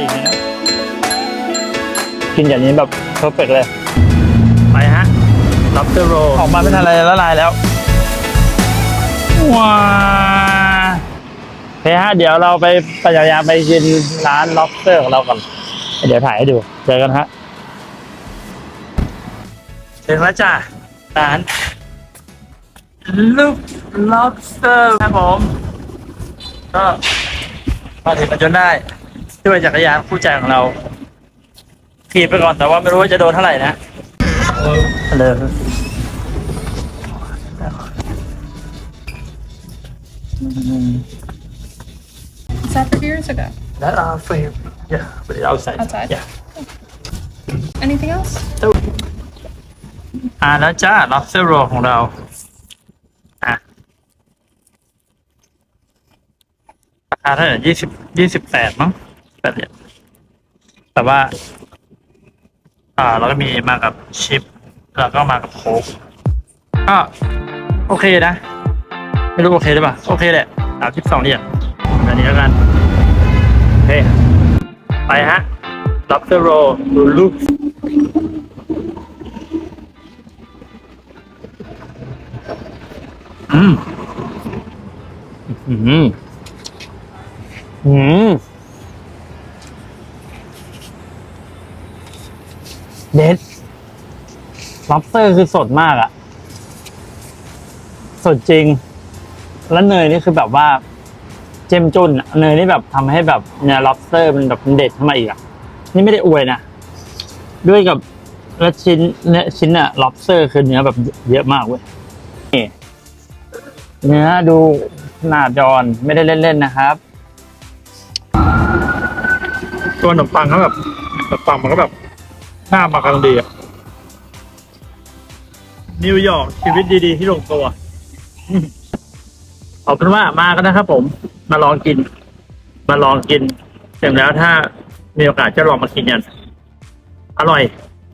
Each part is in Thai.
ดีเลยนะกินอย่างนี้แบบเพอร์เฟกเลย ไปฮะ lobster roll ออกมาไม่ทันอะไรละลายแล้ว ว้าโอเคฮะ เดี๋ยวเราไปพยายามไปกินร้าน lobster ของเราก่อน เดี๋ยวถ่ายให้ดู เจอกันฮะถึงแล้วจ้ะร้านลูก lobster ครับผม ก็มาถึงกันจนได้ ด้วยจักรยานคู่ใจของเราขี่ไปก่อนแต่ว่าไม่รู้ว่าจะโดนเท่าไหร่นะเลย Is that for beers or go? แล้วเราเฟรม yeah but it outside Outside? yeah Anything else? อ่าแล้วจ้า lobster roll ของเรา อะราคาเท่าไหร่ยี่สิบยี่สิบแปดมั้ง แปดเหรียแต่ว่า อ่าเราก็มีมากับชิป แล้วก็มากับโค้กก็โอเคนะ ไม่รู้โอเคหรือเปล่าโอเคแหละสามสิบสองเหรียญแบบนี้แล้วกัน โอเค ไปฮะ lobster roll ดูลูกอืม อืม อืม เด็ด lobster คือสดมากอะสดจริง แล้วเนยนี่คือแบบว่า เจ้มจุนเนยนี่แบบทำให้แบบเนี่ย lobster มันแบบมันเด็ดขึ้นมาอีกอะนี่ไม่ได้อวยนะ ด้วยกับแล้วชิ้นเนื้อชิ้นอะ lobster คือเนื้อแบบเยอะมากเว้ยนี่เนื้อดูขนาดจอนไม่ได้เล่นๆนะครับ ตัวขนมปังเขาแบบขนมปังมันก็แบบ หน้ามากำลังดีอะนิวยอร์กชีวิตดีๆที่ลงตัวเอาเป็นว่ามากันนะครับผม มาลองกิน มาลองกินเสร็จแล้วถ้ามีโอกาสจะลองมากินกัน อร่อย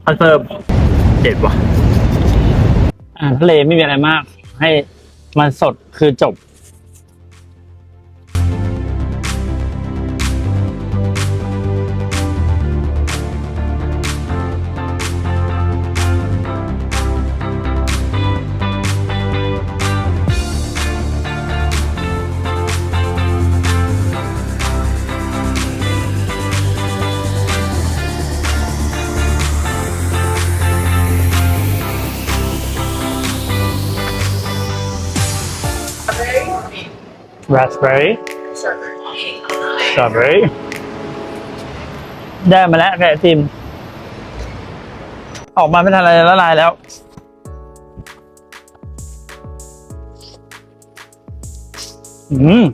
คอนเฟิร์มเด็ดว่ะอาหารทะเลไม่มีอะไรมาก ให้มันสดคือจบ raspberry strawberry ได้มาแล้วแกะไอติม ออกมาไม่ทันอะไรละลายแล้ว อืม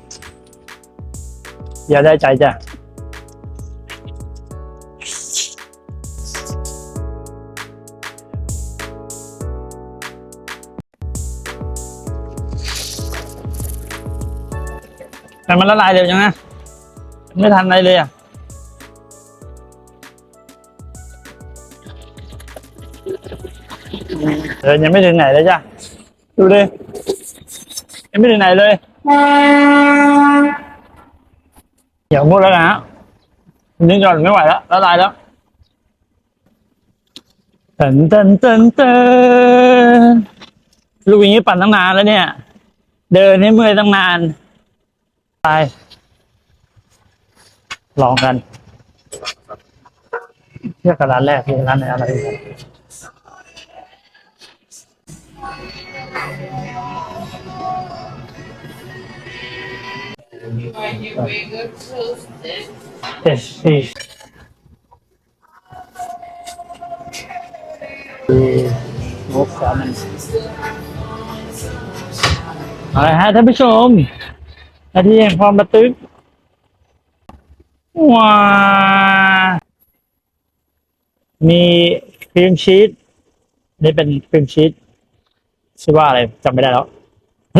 อย่าได้ใจจ้ะ แต่มันละลายเร็วจังนะ ไม่ทันอะไรเลยอะเดินยังไม่ถึงไหนเลยจ้ะ ดูดิ ยังไม่ถึงไหนเลยเดี๋ยวหมดแล้วนะฮะนี่ก่อนไม่ไหวแล้วละลายแล้วเต้นเต้นเต้นเต้นลูกอย่างนี้ปั่นตั้งนานแล้วเนี่ย เดินให้เมื่อยตั้งนาน ไปลองกันเทียบกับร้านแรกคือร้านไหนอะไรกันเอสซีงบสามันอาละฮะท่านผู้ชม นาทีแห่งความระทึกว้ามีครีมชีสนี่เป็นครีมชีสชื่อว่าอะไรจำไม่ได้แล้ว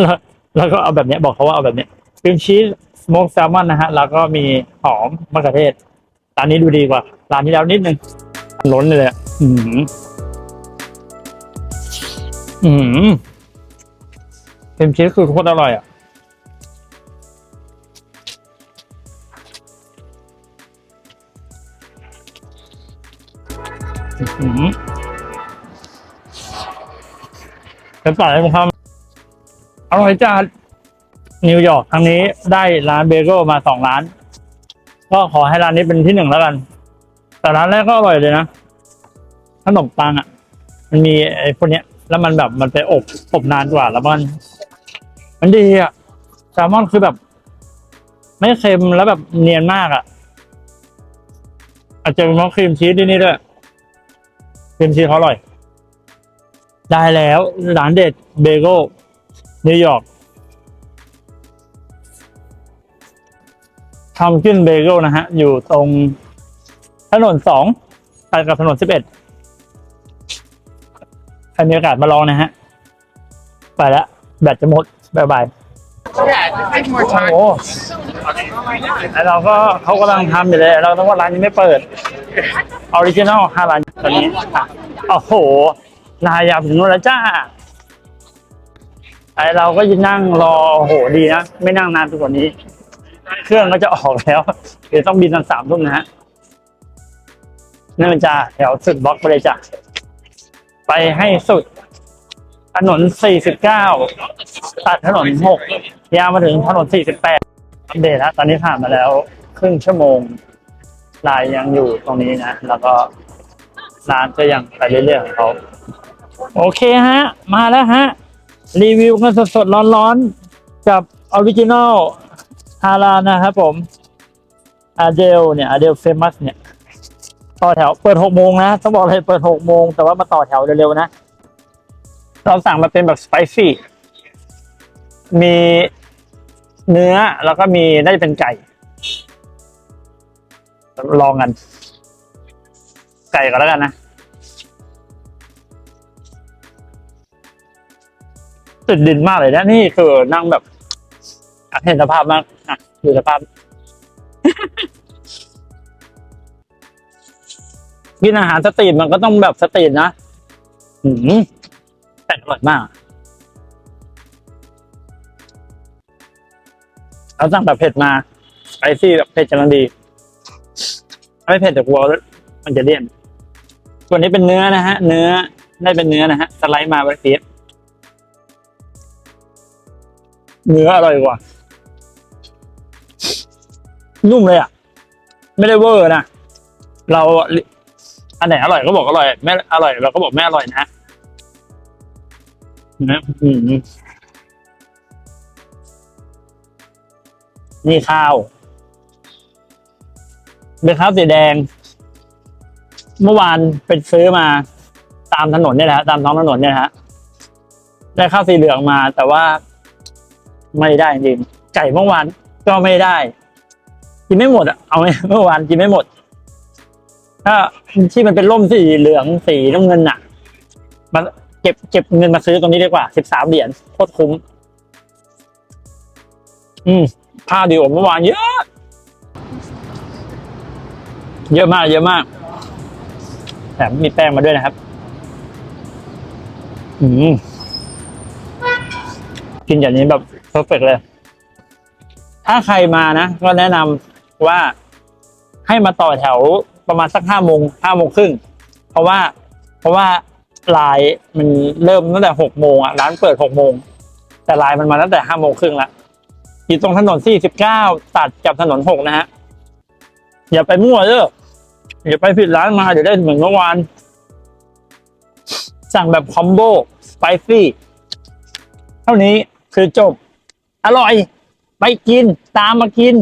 แล้ว แล้วก็เอาแบบนี้บอกเขาว่าเอาแบบนี้ครีมชีสสโมกแซลมอนนะฮะ แล้วก็มีหอมมะเขือเทศร้านนี้ดูดีกว่า ร้านที่แล้วนิดนึงล้นเลยอะอืมอืมครีมชีสคือโคตรอร่อยอะ อืมเป็นปากให้ผมครับอร่อยจัดนิวยอร์กครั้งนี้ได้ร้านเบเกิลมาสองร้าน ก็ขอให้ร้านนี้เป็นที่หนึ่งแล้วกัน แต่ร้านแรกก็อร่อยเลยนะขนมปังอะ มันมีไอ้พวกเนี้ย แล้วมันแบบมันไปอบอบนานกว่า แล้วมัน มันดีอะแซลมอนคือแบบ ไม่เค็มแล้วแบบเนียนมากอะ อาจจะเป็นเพราะครีมชีสที่นี่ด้วย ครีมชีสเขาอร่อย ได้แล้วร้านเด็ดเบเกิลนิวยอร์กทำขึ้นเบเกิลนะฮะ อยู่ตรงถนนสองตัดกับถนนสิบเอ็ดใครมีโอกาสมาลองนะฮะ ไปแล้ว แบตจะหมดบายบาย Yeah, just take more โอ้ time. โหแล้วเราก็เขากำลังทำอยู่เลย เราต้องว่าร้านยังไม่เปิดออริจินอลห้าร้านตอ นี้โอ้โหลายยาวถึงนู้นแล้วจ้าไอเราก็ยืนนั่งรอโอ้โหดีนะ ไม่นั่งนานไปกว่านี้ เครื่องก็จะออกแล้ว เดี๋ยวต้องบินตอนสามทุ่มนะฮะนั่นมันจะแถวสุดบล็อกไปเลยจ้ะไปให้สุด ถนน 49 ตัดถนน 6 ยาวมาถึงถนน 48 อัปเดตแล้วตอนนี้ผ่านมาแล้ว ครึ่งชั่วโมงลายยังอยู่ตรงนี้นะ แล้วก็ ร้านก็ยังไปเรื่อยๆของเขาโอเคฮะ มาแล้วฮะ รีวิวกันสดๆ ร้อนๆ กับออริจินอลฮาลานะครับผมอาเดลเนี่ยอาเดลเฟมัสเนี่ย ต่อแถวเปิดหกโมงนะ ต้องบอกเลยเปิดหกโมง แต่ว่ามาต่อแถวเร็วๆนะ เราสั่งมาเป็นแบบสไปซี่ มีเนื้อแล้วก็มีน่าจะเป็นไก่ ลองกัน ไก่ก่อนแล้วกันนะติดดินมากเลยนะนี่คือนั่งแบบอะเห็นสภาพมากอะดูสภาพกินอาหารสตรีทมันก็ต้องแบบสตรีทนะหืมแต่อร่อยมากเราสั่งแบบเผ็ดมาไปซี่แบบเผ็ดกำลังดี ไม่เผ็ดแต่กลัวมันจะเลี่ยน ส่วนนี้เป็นเนื้อนะฮะ เนื้อได้เป็นเนื้อนะฮะ สไลด์มาไว้เปียบเนื้ออร่อยกว่า นุ่มเลยอะ ไม่ได้เวอร์นะ เราอันไหนอร่อยก็บอกอร่อย ไม่อร่อยเราก็บอกไม่อร่อยนะนะอืมนี่ข้าว เป็นข้าวสีแดง เมื่อวานไปซื้อมาตามถนนเนี่ยแหละฮะตามท้องถนนเนี่ยฮะได้ข้าวสีเหลืองมา แต่ว่าไม่ได้จริงไก่เมื่อวานก็ไม่ได้ กินไม่หมดอะเอาเมื่อวานกินไม่หมด ถ้าที่มันเป็นร่มสีเหลืองสีน้ำเงินอะมาเก็บเก็บเงินมาซื้อตรงนี้ดีกว่าสิบสามเหรียญโคตรคุ้ม อืมข้าดีกว่าเมื่อวานเยอะ เยอะมาก เยอะมาก ถมมีแป้งมาด้วยนะครับ อืม กินอย่างนี้แบบเพอร์เฟกเลย ถ้าใครมานะ ก็แนะนำว่าให้มาต่อแถวประมาณสักห้าโมงห้าโมงครึ่ง เพราะว่า เพราะว่าลายมันเริ่มตั้งแต่หกโมงอะร้านเปิดหกโมง แต่ลายมันมาตั้งแต่ห้าโมงครึ่งละอยู่ตรงถนนสี่สิบเก้าตัดกับถนนหกนะฮะ อย่าไปมั่วเด้อ อย่าไปผิดร้านมาเดี๋ยวได้เหมือนเมื่อวาน สั่งแบบคอมโบสไปซี่เท่านี้คือจบ อร่อย ไปกินตามมากิน